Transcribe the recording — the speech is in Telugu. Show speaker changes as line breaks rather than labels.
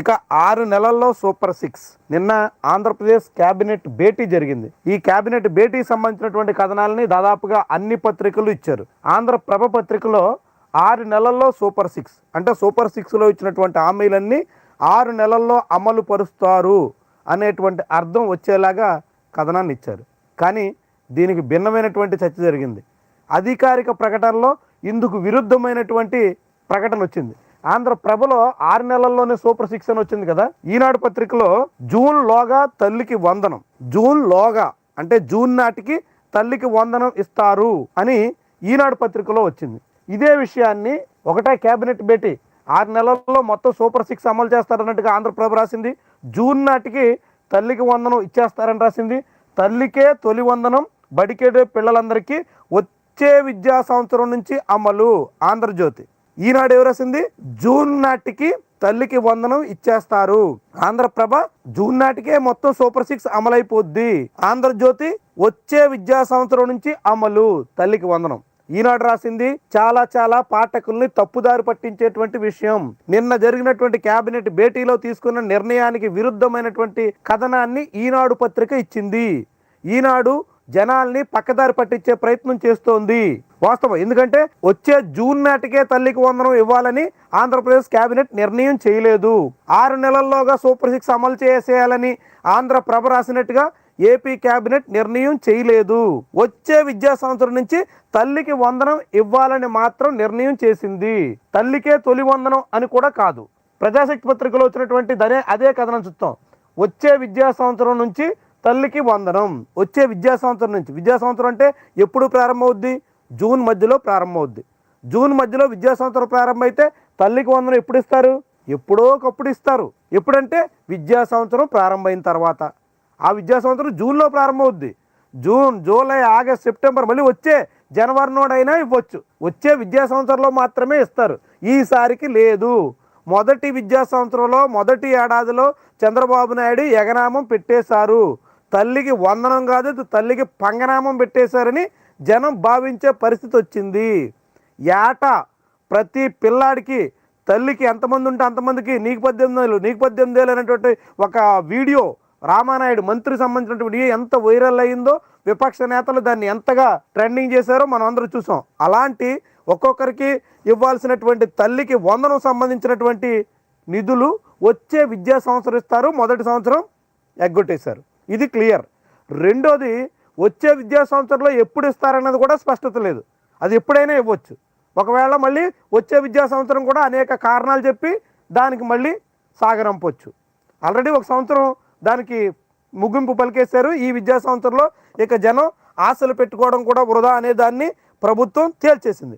ఇక ఆరు నెలల్లో సూపర్ సిక్స్. నిన్న ఆంధ్రప్రదేశ్ కేబినెట్ భేటీ జరిగింది. ఈ కేబినెట్ భేటీకి సంబంధించినటువంటి కథనాలని దాదాపుగా అన్ని పత్రికలు ఇచ్చారు. ఆంధ్రప్రభ పత్రికలో ఆరు నెలల్లో సూపర్ సిక్స్. అంటే సూపర్ సిక్స్లో ఇచ్చినటువంటి హామీలన్నీ ఆరు నెలల్లో అమలు పరుస్తారు అనేటువంటి అర్థం వచ్చేలాగా కథనాన్ని ఇచ్చారు. కానీ దీనికి భిన్నమైనటువంటి చర్చ జరిగింది. అధికారిక ప్రకటనలో ఇందుకు విరుద్ధమైనటువంటి ప్రకటన వచ్చింది. ఆంధ్రప్రభలో ఆరు నెలల్లోనే సూపర్ సిక్స్ అని వచ్చింది కదా. ఈనాడు పత్రికలో జూన్ లోగా తల్లికి వందనం. జూన్ లోగా అంటే జూన్ నాటికి తల్లికి వందనం ఇస్తారు అని ఈనాడు పత్రికలో వచ్చింది. ఇదే విషయాన్ని ఒకటే కేబినెట్ భేటీ ఆరు నెలల్లో మొత్తం సూపర్ సిక్స్ అమలు చేస్తారన్నట్టుగా ఆంధ్రప్రభ రాసింది. జూన్ నాటికి తల్లికి వందనం ఇచ్చేస్తారని రాసింది. తల్లికే తొలి వందనం బడికేడే పిల్లలందరికీ వచ్చే విద్యా సంవత్సరం నుంచి అమలు. ఆంధ్రజ్యోతి. ఈనాడు ఎవరు రాసింది? జూన్ నాటికి తల్లికి వందనం ఇచ్చేస్తారు. ఆంధ్రప్రభ జూన్ నాటికే మొత్తం సూపర్ సిక్స్ అమలైపోద్ది. ఆంధ్రజ్యోతి వచ్చే విద్యా సంవత్సరం నుంచి అమలు. తల్లికి వందనం. ఈనాడు రాసింది చాలా చాలా పాఠకుల్ని తప్పుదారి పట్టించేటువంటి విషయం. నిన్న జరిగినటువంటి కేబినెట్ భేటీలో తీసుకున్న నిర్ణయానికి విరుద్ధమైనటువంటి కథనాన్ని ఈనాడు పత్రిక ఇచ్చింది. ఈనాడు జనాల్ని పక్కదారి పట్టించే ప్రయత్నం చేస్తోంది. వాస్తవం. ఎందుకంటే వచ్చే జూన్ నాటికే తల్లికి వందనం ఇవ్వాలని ఆంధ్రప్రదేశ్ కేబినెట్ నిర్ణయం చేయలేదు. ఆరు నెలల్లోగా సూపర్ సిక్స్ అమలు చేసేయాలని ఆంధ్ర ప్రభ రాసినట్టుగా ఏపీ కేబినెట్ నిర్ణయం చేయలేదు. వచ్చే విద్యా సంవత్సరం నుంచి తల్లికి వందనం ఇవ్వాలని మాత్రం నిర్ణయం చేసింది. తల్లికే తొలి వందనం అని కూడా కాదు. ప్రజాశక్తి పత్రికలో వచ్చినటువంటి దనే అదే కథనం చూస్తాం. వచ్చే విద్యా సంవత్సరం నుంచి తల్లికి వందనం. వచ్చే విద్యా సంవత్సరం నుంచి. విద్యా సంవత్సరం అంటే ఎప్పుడు ప్రారంభమవుద్ది? జూన్ మధ్యలో ప్రారంభమవుద్ది. జూన్ మధ్యలో విద్యా సంవత్సరం ప్రారంభమైతే తల్లికి వందనం ఎప్పుడు ఇస్తారు? ఎప్పుడో ఒకప్పుడు ఇస్తారు. ఎప్పుడంటే విద్యా సంవత్సరం ప్రారంభమైన తర్వాత. ఆ విద్యా సంవత్సరం జూన్లో ప్రారంభమవుద్ది. జూన్ జూలై ఆగస్ట్ సెప్టెంబర్ మళ్ళీ వచ్చే జనవరి నోడైనా ఇవ్వచ్చు. వచ్చే విద్యా సంవత్సరంలో మాత్రమే ఇస్తారు. ఈసారికి లేదు. మొదటి విద్యా సంవత్సరంలో మొదటి ఏడాదిలో చంద్రబాబు నాయుడు ఎగనామం పెట్టేశారు. తల్లికి వందనం కాదు తల్లికి పంగనామం పెట్టేశారని జనం భావించే పరిస్థితి వచ్చింది. ఏటా ప్రతి పిల్లాడికి తల్లికి ఎంతమంది ఉంటే అంతమందికి నీకు పద్దెనిమిది వేలు నీకు పద్దెనిమిది వేలు అనేటువంటి ఒక వీడియో రామానాయుడు మంత్రి సంబంధించినటువంటి ఎంత వైరల్ అయిందో విపక్ష నేతలు దాన్ని ఎంతగా ట్రెండింగ్ చేశారో మనం అందరూ చూసాం. అలాంటి ఒక్కొక్కరికి ఇవ్వాల్సినటువంటి తల్లికి వందనం సంబంధించినటువంటి నిధులు వచ్చే విద్యా సంవత్సరం ఇస్తారు. మొదటి సంవత్సరం ఎగ్గొట్టేశారు. ఇది క్లియర్. రెండోది వచ్చే విద్యా సంవత్సరంలో ఎప్పుడు ఇస్తారన్నది కూడా స్పష్టత లేదు. అది ఎప్పుడైనా ఇవ్వచ్చు. ఒకవేళ మళ్ళీ వచ్చే విద్యా సంవత్సరం కూడా అనేక కారణాలు చెప్పి దానికి మళ్ళీ సాగరంపొచ్చు ఆల్రెడీ ఒక సంవత్సరం దానికి ముగింపు పలికేశారు. ఈ విద్యా సంవత్సరంలో ఇక జనం ఆశలు పెట్టుకోవడం కూడా వృధా అనే దాన్ని ప్రభుత్వం తేల్చేసింది.